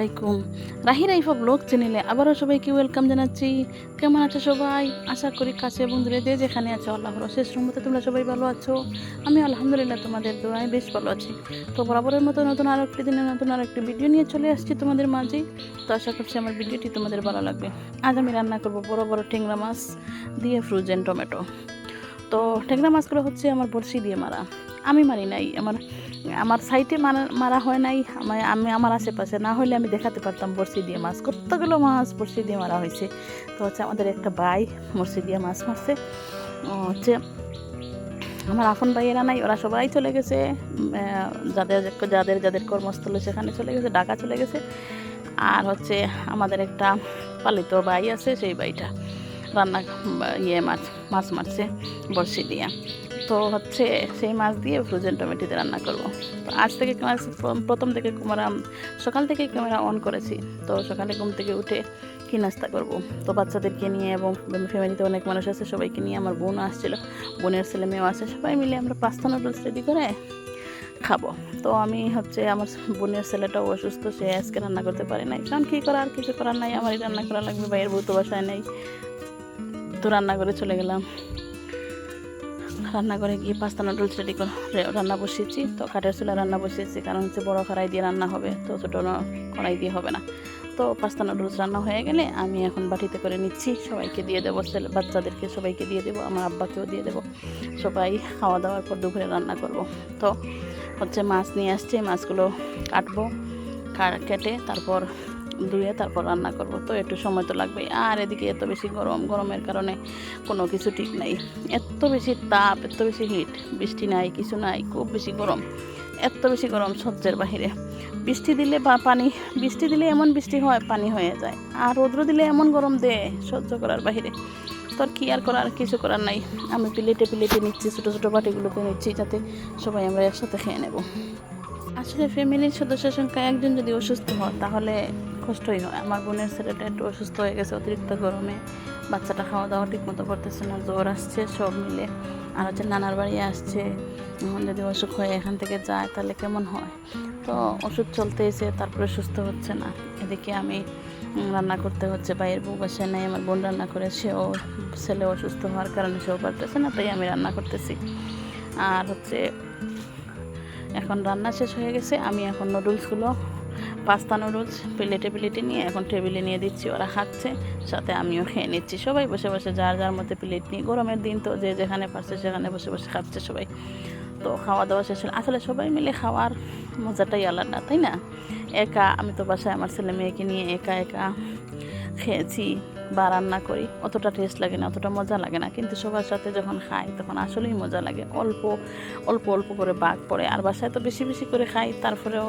আলাইকুম। রাহি রাইফা ব্লগ চ্যানেলে আবারও সবাইকে ওয়েলকাম জানাচ্ছি। কেমন আছো সবাই? আশা করি কাছে দূরে যে যেখানে আছো, আল্লাহর শেষ রুমতে তোমরা সবাই ভালো আছো। আমি আলহামদুলিল্লাহ তোমাদের দোয়ায় বেশ ভালো আছি। তো বরাবরের মতো নতুন আরও একটি দিনে নতুন আরও একটি ভিডিও নিয়ে চলে আসছি তোমাদের মাঝে। তো আশা করছি আমার ভিডিওটি তোমাদের ভালো লাগবে। আজ আমি রান্না করব বড় বড় টেংরা মাছ দিয়ে ফ্রোজেন টমেটো তো টেংরা মাছগুলো হচ্ছে আমার বড়শি দিয়ে মারা। আমি মারি নাই, আমার আমার সাইটে মারা মারা হয় নাই আমি আমি আমার আশেপাশে না হলে আমি দেখাতে পারতাম বড়শি দিয়ে মাছ। কতগুলো মাছ বড়শি দিয়ে মারা হয়েছে। তো হচ্ছে আমাদের একটা ভাই বড়শি দিয়ে মাছ মারছে। হচ্ছে আমার আপন ভাইয়েরা নাই, ওরা সবাই চলে গেছে। যাদের যাদের যাদের কর্মস্থলে সেখানে চলে গেছে, ঢাকা চলে গেছে। আর হচ্ছে আমাদের একটা পালিত ভাই আছে, সেই ভাইটা রান্না ইয়ে মাছ মাছ মারছে বড়শি দিয়ে। তো হচ্ছে সেই মাছ দিয়ে ফ্রোজেন টমেটোতে রান্না করব। তো আজ থেকে ক্লাস প্রথম থেকে ক্যামেরা সকাল থেকে ক্যামেরা অন করেছি। তো সকালে ঘুম থেকে উঠে কি নাস্তা করব? তো বাচ্চাদেরকে নিয়ে এবং ফ্যামিলিতে অনেক মানুষ আছে, সবাইকে নিয়ে আমার বোন আসছিল। বোনের ছেলে মেয়েও আছে, সবাই মিলে আমরা পাস্তা নুডলস রেডি করে খাব। তো আমি হচ্ছে আমার বোনের ছেলেটাও অসুস্থ, সে আজকে রান্না করতে পারে নাই। কারণ কী করার? কিছু করার নাই, আমারই রান্না করা লাগবে ভাইয়ের বউ তো বাসায় নেই। তো রান্না করে চলে গেলাম। রান্না করে গিয়ে পাস্তা নুডলস রেডি করে রান্না বসিয়েছি, তো কাঠের চুলা রান্না বসিয়েছি, কারণ হচ্ছে বড় কড়াই দিয়ে রান্না হবে, তো ছোটো কড়াই দিয়ে হবে না। তো পাস্তা নুডলস রান্না হয়ে গেলে আমি এখন বাটিতে করে নিচ্ছি, সবাইকে দিয়ে দেবো, ছেলে বাচ্চাদেরকে সবাইকে দিয়ে দেবো, আমার আব্বাকেও দিয়ে দেবো, সবাই খাওয়া দাওয়ার পর দুপুরে রান্না করব। তো হচ্ছে মাছ নিয়ে আসছে, মাছগুলো কাটবো কেটে তারপর ধুয়ে তারপর রান্না করব। তো একটু সময় তো লাগবে আর এদিকে এত বেশি গরম, গরমের কারণে কোনো কিছু ঠিক নাই। এত বেশি তাপ, এত বেশি হিট বৃষ্টি নাই, কিছু নাই, খুব বেশি গরম। এত বেশি গরম সহ্যের বাহিরে। বৃষ্টি দিলে বা পানি, বৃষ্টি দিলে এমন বৃষ্টি হয়, পানি হয়ে যায়। আর রৌদ্র দিলে এমন গরম দেয় সহ্য করার বাহিরে। তোর কি আর করার, কিছু করার নাই। আমি প্লেটে প্লেটে নিচ্ছি, ছোটো ছোটো বাটিগুলোকে নিচ্ছি যাতে সবাই আমরা একসাথে খেয়ে নেব। আসলে ফ্যামিলির সদস্যের সংখ্যা একজন যদি অসুস্থ হয়, তাহলে কষ্টই হয়। আমার বোনের ছেলেটা একটু অসুস্থ হয়ে গেছে, অতিরিক্ত গরমে। বাচ্চাটা খাওয়া দাওয়া ঠিক মতো করতেছে না, জ্বর আসছে সব মিলে। আর হচ্ছে নানার বাড়ি আসছে। এখন যদি অসুখ হয়ে এখান থেকে যায়, তাহলে কেমন হয়? তো ওষুধ চলতে এসে তারপরে সুস্থ হচ্ছে না। এদিকে আমি রান্না করতে হচ্ছে বাইরের বউ বাসায় নেই, আমার বোন রান্না করে, সেও ছেলে অসুস্থ হওয়ার কারণে সেও পারতেছে না, তাই আমি রান্না করতেছি। আর হচ্ছে, এখন রান্না শেষ হয়ে গেছে, আমি এখন নুডলসগুলো পাস্তা নুডলস প্লেটে প্লেটে নিয়ে এখন টেবিলে নিয়ে দিচ্ছি, ওরা খাচ্ছে, সাথে আমিও খেয়ে নিচ্ছি। সবাই বসে বসে, যার যার মধ্যে প্লেট নিয়ে, গরমের দিন তো যে যেখানে পারছে সেখানে বসে বসে খাচ্ছে সবাই। তো খাওয়া দাওয়া শেষ হলো আসলে সবাই মিলে খাওয়ার মজাটাই আলাদা, তাই না? একা, আমি তো বাসায় আমার ছেলে মেয়েকে নিয়ে একা একা খেয়েছি। বা রান্না করি, অতটা টেস্ট লাগে না, অতটা মজা লাগে না। কিন্তু সবার সাথে যখন খাই, তখন আসলেই মজা লাগে। অল্প অল্প অল্প করে বাঘ পড়ে। আর বাসায় তো বেশি বেশি করে খাই, তারপরেও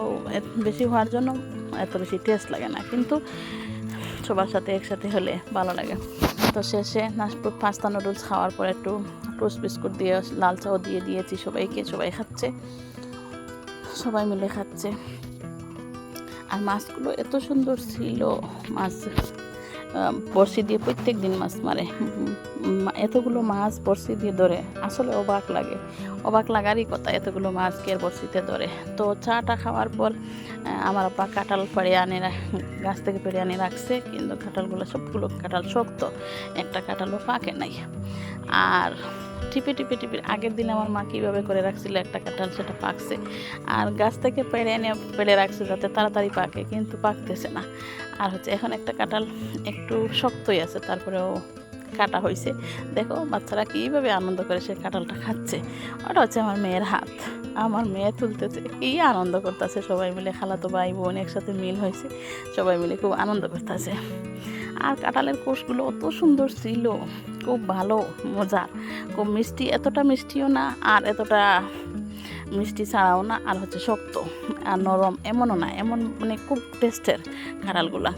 বেশি হওয়ার জন্য এত বেশি টেস্ট লাগে না। কিন্তু সবার সাথে একসাথে হলে ভালো লাগে। তো শেষে পাস্তা নুডলস খাওয়ার পর একটু টোস্ট বিস্কুট দিয়ে, লাল চাও দিয়ে দিয়েছি সবাইকে। সবাই খাচ্ছে। সবাই মিলে খাচ্ছে। আর মাছগুলো এত সুন্দর ছিল, মাছ বড়শি দিয়ে প্রত্যেক দিন মাছ মারে। এতগুলো মাছ বড়শি দিয়ে ধরে। আসলে অবাক লাগে। অবাক লাগারই কথা, এতগুলো মাছ কে বড়শিতে ধরে? তো চাটা খাওয়ার পর আমার আপা কাঁঠাল পেড়ে আনে গাছ থেকে পেড়ে আনে রাখছে, কিন্তু কাঁঠালগুলো সবগুলো কাঁঠাল শক্ত। একটা কাঁঠালও পাকে নাই। আর টিপে টিপে টিপে, আগের দিন আমার মা কীভাবে করে রাখছিল, একটা কাঁঠাল সেটা পাকছে। আর গাছ থেকে পেড়ে এনে পেড়ে রাখছে যাতে তাড়াতাড়ি পাকে, কিন্তু পাকতেছে না। আর হচ্ছে এখন একটা কাঁঠাল একটু শক্তই আছে, তারপরেও কাটা হয়েছে দেখো বাচ্চারা কীভাবে আনন্দ করে সে কাঁঠালটা খাচ্ছে। ওটা হচ্ছে আমার মেয়ের হাত। আমার মেয়ে তুলতেছে, কী আনন্দ করতেছে সবাই মিলে, খালাতো ভাই, বোন একসাথে মিল হয়েছে, সবাই মিলে খুব আনন্দ করতেছে। আর কাঁঠালের কোষগুলো অত সুন্দর ছিল। খুব ভালো মজা খুব মিষ্টি, এতটা মিষ্টিও না, আর এতটা মিষ্টি ছাড়াও না, আর হচ্ছে শক্ত, আর নরম, এমনও না, এমন মানে খুব টেস্টের কাঁঠালগুলা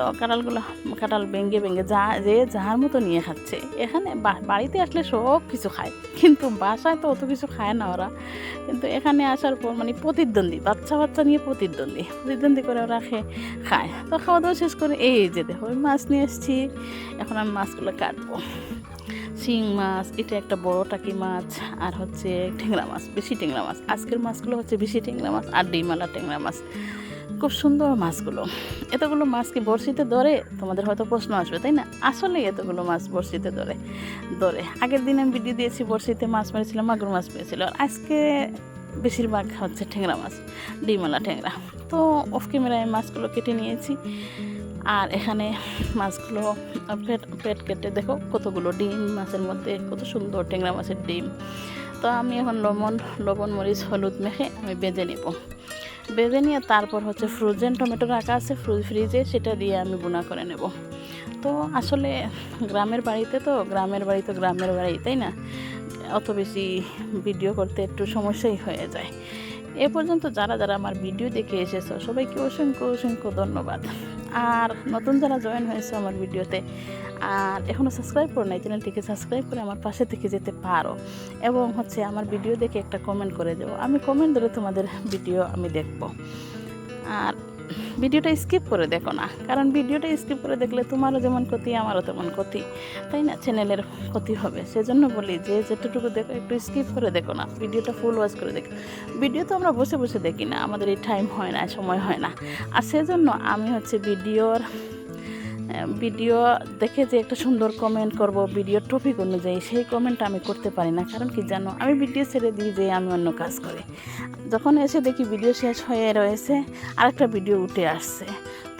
তো কাঁঠালগুলো, কাঁঠাল ভেঙে ভেঙে যা, যে যার মতো নিয়ে খাচ্ছে। এখানে বাড়িতে আসলে সব কিছু খায়। কিন্তু বাসায় তো অত কিছু খায় না ওরা। কিন্তু এখানে আসার পর মানে প্রতিদ্বন্দ্বী বাচ্চা বাচ্চা নিয়ে প্রতিদ্বন্দ্বী। প্রতিদ্বন্দ্বী করে ওরা খেয়ে খায়। তো খাওয়া দাওয়া শেষ করে এই যে দেখো, ওই মাছ নিয়ে এসেছি। এখন আমি মাছগুলো কাটবো। শিং মাছ, এটা একটা বড় টাকি মাছ, আর হচ্ছে টেংরা মাছ, বেশি টেংরা মাছ। আজকের মাছগুলো হচ্ছে বেশি টেংরা মাছ আর ডিমালা টেংরা মাছ। খুব সুন্দর মাছগুলো। এতগুলো মাছ কি বড়শিতে ধরে তোমাদের হয়তো প্রশ্ন আসবে, তাই না? আসলে এতগুলো মাছ বড়শিতে ধরে ধরে। আগের দিন আমি ভিডিও দিয়েছি, বড়শিতে মাছ মেরেছিলাম মাগুর মাছ পেয়েছিল আর আজকে বেশিরভাগ হচ্ছে ঠেংরা মাছ ডিমওয়ালা ঠেংরা তো অফ ক্যামেরায় মাছগুলো কেটে নিয়েছি। আর এখানে মাছগুলো পেট পেট কেটে দেখো, কতগুলো ডিম মাছের মধ্যে, কত সুন্দর টেংরা মাছের ডিম। তো আমি এখন লবণ লবণ, মরিচ, হলুদ মেখে আমি বেজে নেব। বেজে নিয়ে তারপর হচ্ছে ফ্রোজেন টমেটো রাখা আছে ফ্রিজে সেটা দিয়ে আমি বোনা করে নেব। তো আসলে গ্রামের বাড়িতে তো, গ্রামের বাড়ি তো গ্রামের বাড়ি, তাই না? অত বেশি ভিডিও করতে একটু সমস্যাই হয়ে যায়। এ পর্যন্ত যারা যারা আমার ভিডিও দেখে এসেছ, সবাইকে অসংখ্য অসংখ্য ধন্যবাদ। আর নতুন যারা জয়েন হয়েছে আমার ভিডিওতে, আর এখনও সাবস্ক্রাইব করো নাই চ্যানেলটিকে সাবস্ক্রাইব করে আমার পাশে থেকে যেতে পারো। এবং হচ্ছে আমার ভিডিও দেখে একটা কমেন্ট করে দেবো। আমি কমেন্ট ধরে তোমাদের ভিডিও আমি দেখব। আর ভিডিওটা স্কিপ করে দেখো না। কারণ ভিডিওটা স্কিপ করে দেখলে তোমারও যেমন ক্ষতি, আমারও তেমন ক্ষতি। তাই না? চ্যানেলের ক্ষতি হবে। সেজন্য বলি যে, যেটুকু দেখো, একটু স্কিপ করে দেখো না। ভিডিওটা ফুল ওয়াচ করে দেখো। ভিডিও তো আমরা বসে বসে দেখি না। আমাদের এই টাইম হয় না, সময় হয় না। আর সেজন্য আমি হচ্ছে ভিডিওর ভিডিও দেখে যে একটা সুন্দর কমেন্ট করব ভিডিওর টপিক অনুযায়ী সেই কমেন্ট আমি করতে পারি না। কারণ কি জানো? আমি ভিডিও ছেড়ে দিই যে আমি অন্য কাজ করি। যখন এসে দেখি ভিডিও শেষ হয়ে রয়েছে আর একটা ভিডিও উঠে আসছে।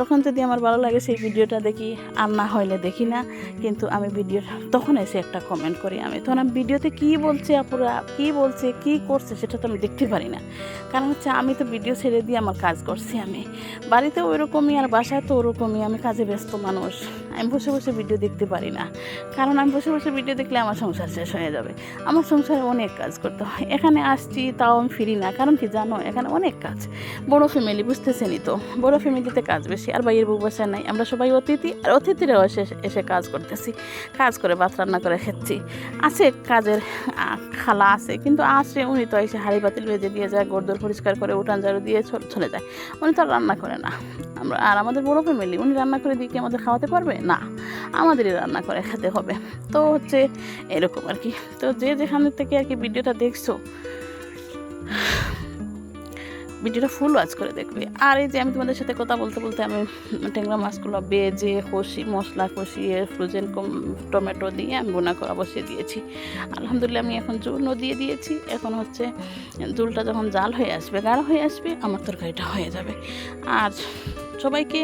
তখন যদি আমার ভালো লাগে সেই ভিডিওটা দেখি, আর না হইলে দেখি না, কিন্তু আমি ভিডিও তখন এসে একটা কমেন্ট করি। আমি তখন আমি ভিডিওতে কী বলছে আপুরা, কী বলছে, কী করছে সেটা তো আমি দেখতে পারি না। কারণ হচ্ছে আমি তো ভিডিও ছেড়ে দিয়ে আমার কাজ করছি আমি। বাড়িতে ওইরকমই আর বাসায় তো ওরকমই, আমি কাজে ব্যস্ত মানুষ। আমি বসে বসে ভিডিও দেখতে পারি না। কারণ আমি বসে বসে ভিডিও দেখলে আমার সংসার শেষ হয়ে যাবে। আমার সংসারে অনেক কাজ করতে হয়। এখানে আসছি, তাও আমি ফিরি না। কারণ কি জানো? এখানে অনেক কাজ। বড় ফ্যামিলি বুঝতেছেনই তো। বড় ফ্যামিলিতে কাজ বেশি, আর বাইরের বউ বাসায় নাই। আমরা সবাই অতিথি, আর অতিথিরাও এসে এসে কাজ করতেছি। কাজ করে, ভাত রান্না করে খাচ্ছি। আছে কাজের খালা আছে। কিন্তু আসে, উনি তো এসে হাঁড়ি বাতিল ভেজে দিয়ে যায় গোরদোর পরিষ্কার করে উঠান ঝাড়ু দিয়ে চলে যায়। উনি তো রান্না করে না। আমরা আর আমাদের বড়ো ফ্যামিলি, উনি রান্না করে দিয়ে কি আমাদের খাওয়াতে পারবে? না, আমাদেরই রান্না করে খেতে হবে। তো হচ্ছে এরকম আর কি। তো যে যেখান থেকে আর কি ভিডিওটা দেখছ, ভিডিওটা ফুল ওয়াচ করে দেখবে। আর এই যে আমি তোমাদের সাথে কথা বলতে বলতে আমি ট্যাংরা মাছগুলো বেজে, কষি, মশলা কষিয়ে ফ্রোজেন টমেটো দিয়ে আমি বোনা করা বসিয়ে দিয়েছি। আলহামদুলিল্লাহ আমি এখন চূর্ণ দিয়ে দিয়েছি। এখন হচ্ছে জুলটা যখন জাল হয়ে আসবে, গাঢ় হয়ে আসবে, আমার তরকারিটা হয়ে যাবে। আর সবাইকে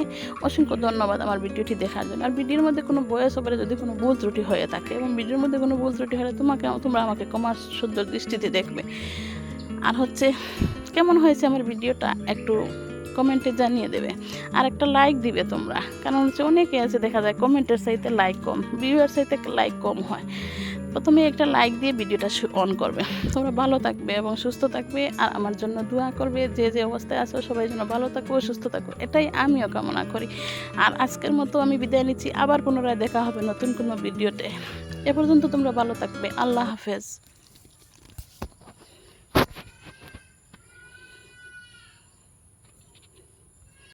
অসংখ্য ধন্যবাদ আমার ভিডিওটি দেখার জন্য। আর ভিডিওর মধ্যে কোনো বয়স ওভারে যদি কোনো ভুল ত্রুটি হয়ে থাকে এবং ভিডিওর মধ্যে কোনো ভুল ত্রুটি হলে তোমাকে, তোমরা আমাকে কমার সুন্দর দৃষ্টিতে দেখবে। আর হচ্ছে, কেমন হয়েছে আমার ভিডিওটা একটু কমেন্টে জানিয়ে দেবে। আর একটা লাইক দিবে তোমরা। কারণ হচ্ছে অনেকে আছে, দেখা যায় কমেন্টের সাইতে লাইক কম ভিউয়ার সাইতে লাইক কম হয়। প্রথমে একটা লাইক দিয়ে ভিডিওটা অন করবে। তোমরা ভালো থাকবে এবং সুস্থ থাকবে, আর আমার জন্য দোয়া করবে, যে যে অবস্থায় আছো সবাই যেন ভালো থাকো, সুস্থ থাকো। এটাই আমিও কামনা করি। আর আজকের মতো আমি বিদায় নিচ্ছি। আবার পুনরায় দেখা হবে নতুন কোনো ভিডিওতে। এ পর্যন্ত তোমরা ভালো থাকবে। আল্লাহ হাফেজ।